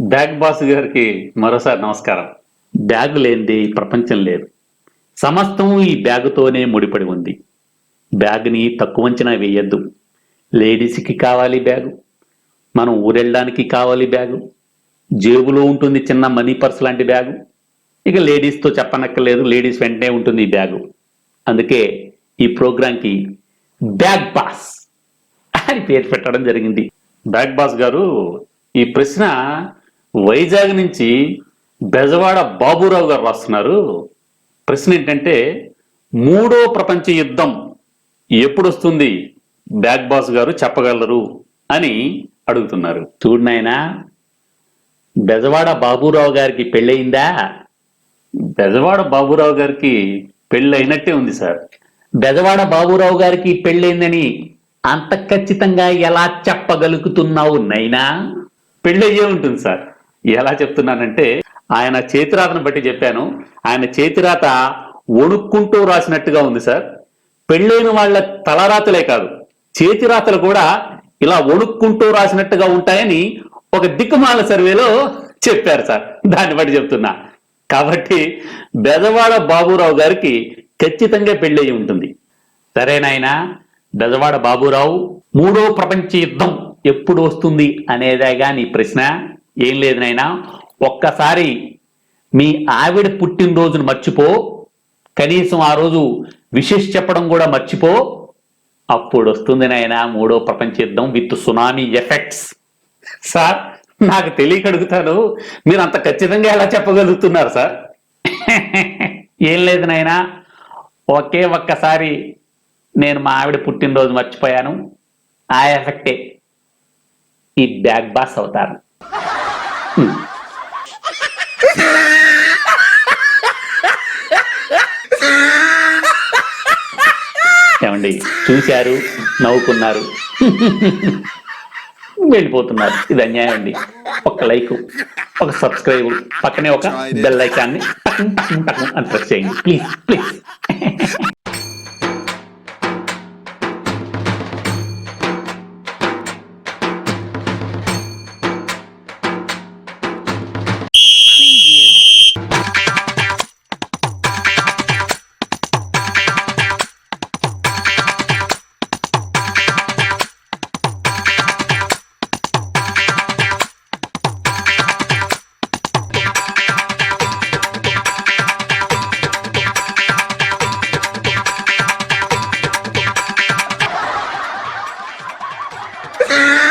Bag boss గారికి మరోసారి నమస్కారం. బ్యాగ్ లేనిది ఈ ప్రపంచం లేదు. సమస్తం ఈ బ్యాగుతోనే ముడిపడి ఉంది. బ్యాగ్ని తక్కువ అంచనా వేయద్దు. లేడీస్కి కావాలి బ్యాగు. మనం ఊరెళ్ళడానికి కావాలి బ్యాగు. జేబులో ఉంటుంది చిన్న మనీ పర్స్ లాంటి బ్యాగు. ఇక లేడీస్తో చెప్పనక్కర్లేదు లేడీస్ వెంటనే ఉంటుంది ఈ బ్యాగు. అందుకే ఈ ప్రోగ్రాంకి బ్యాగ్ బాస్ అని పేరు పెట్టడం జరిగింది. బ్యాగ్ బాస్ గారు ఈ ప్రశ్న వైజాగ్ నుంచి బెజవాడ బాబురావు గారు రాస్తున్నారు. ప్రశ్న ఏంటంటే మూడో ప్రపంచ యుద్ధం ఎప్పుడు వస్తుంది బ్యాగ్ బాస్ గారు చెప్పగలరు అని అడుగుతున్నారు. చూడు నాయనా బెజవాడ బాబురావు గారికి పెళ్ళయిందా? బెజవాడ బాబురావు గారికి పెళ్ళి అయినట్టే ఉంది సార్. బెజవాడ బాబురావు గారికి పెళ్ళైందని అంత ఖచ్చితంగా ఎలా చెప్పగలుగుతున్నావు నైనా పెళ్ళయ్యే ఉంటుంది సార్. ఎలా చెప్తున్నానంటే ఆయన చేతిరాతను బట్టి చెప్పాను. ఆయన చేతిరాత వణుక్కుంటూ రాసినట్టుగా ఉంది సార్. పెళ్ళైన వాళ్ళ తలరాతలే కాదు చేతిరాతలు కూడా ఇలా వణుక్కుంటూ రాసినట్టుగా ఉంటాయని ఒక దిక్కుమాల సర్వేలో చెప్పారు సార్. దాన్ని బట్టి చెప్తున్నా. కాబట్టి బెజవాడ బాబురావు గారికి ఖచ్చితంగా పెళ్ళయి ఉంటుంది. సరేనాయనా బెజవాడ బాబురావు మూడో ప్రపంచ యుద్ధం ఎప్పుడు వస్తుంది అనేదేగా నీ ప్రశ్న. ఏం లేదు ఒక్కసారి మీ ఆవిడ పుట్టినరోజును మర్చిపో. కనీసం ఆ రోజు విశేష్ చెప్పడం కూడా మర్చిపో. అప్పుడు వస్తుంది నాయనా మూడో ప్రపంచ యుద్ధం విత్ సునామీ ఎఫెక్ట్స్. సార్ నాకు తెలియక అడుగుతాను మీరు అంత ఖచ్చితంగా ఎలా చెప్పగలుగుతున్నారు సార్? ఏం లేదు నాయనా. ఒకే ఒక్కసారి నేను మా ఆవిడ పుట్టినరోజు మర్చిపోయాను. ఆ ఎఫెక్టే. ఈ బ్యాగ్ బాస్ అవుతారు. ఏమండి చూశారు నవ్వుకున్నారు వెళ్ళిపోతున్నారు. ఇది అన్యాయం అండి. ఒక లైక్ ఒక సబ్స్క్రైబ్ పక్కనే ఒక బెల్ ఐకాన్ని అని ప్రెస్ చేయండి. Please please. Grrrr!